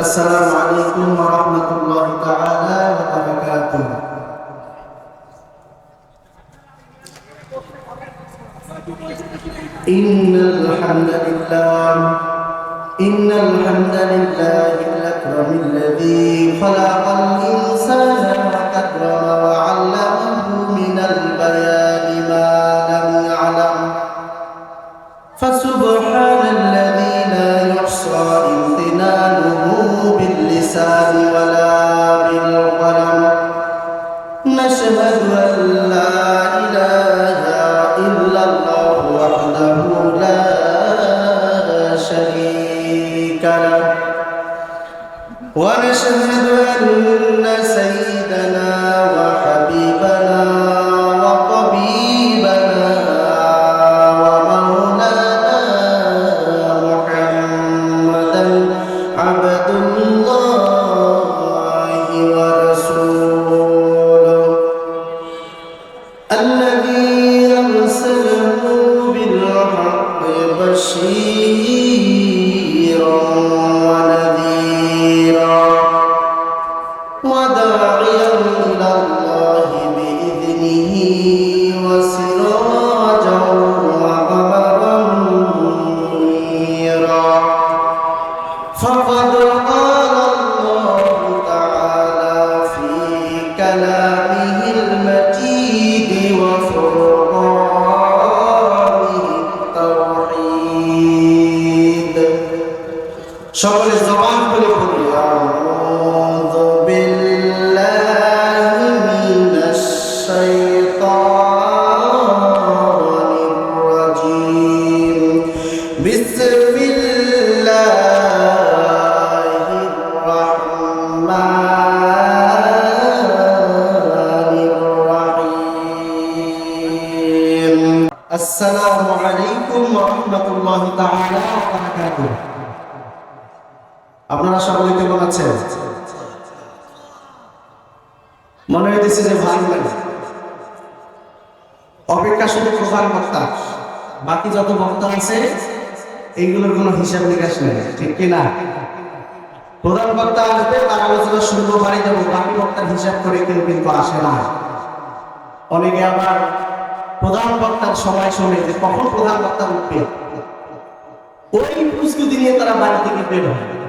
السلام عليكم ورحمة الله تعالى وبركاته. إن الحمد لله إن الحمد لله الأكرم الذي خلق الإنسان وقدره وعلمه من البيان ما لم يعلم. فسبحان شريك ونشهد أن سيدنا وحبيبنا وطبيبنا ومولانا محمدا عبد الله ورسوله الذي أرسله بالحق بشيرا وداعيا إلى الله بإذنه وسراجا وعبرا منيرا فقد قال الله تعالى في كلامه المجيد وفرقانه التوحيد شغل الزمان ওয়া রাহমাতুল্লাহি তাআলা ওয়া আপনারা সকলে কেমন আছেন? মনে হইতেছে যে ভালো অপেক্ষা শুধু প্রধান বক্তা। বাকি যত বক্তা আছে, এইগুলোর কোনো হিসাব নিকাশ নেই, ঠিক কি না প্রধান বক্তা আসবে, তার আলোচনা শুনব, বাড়ি যাব। বাকি বক্তার হিসাব করে কেউ কিন্তু আসে না। অনেকে আবার প্রধান বক্তার সময় শোনে যে কখন প্রধান বক্তা উঠবে? ওই প্রস্তুতি নিয়ে তারা বাড়ি থেকে বের হয়।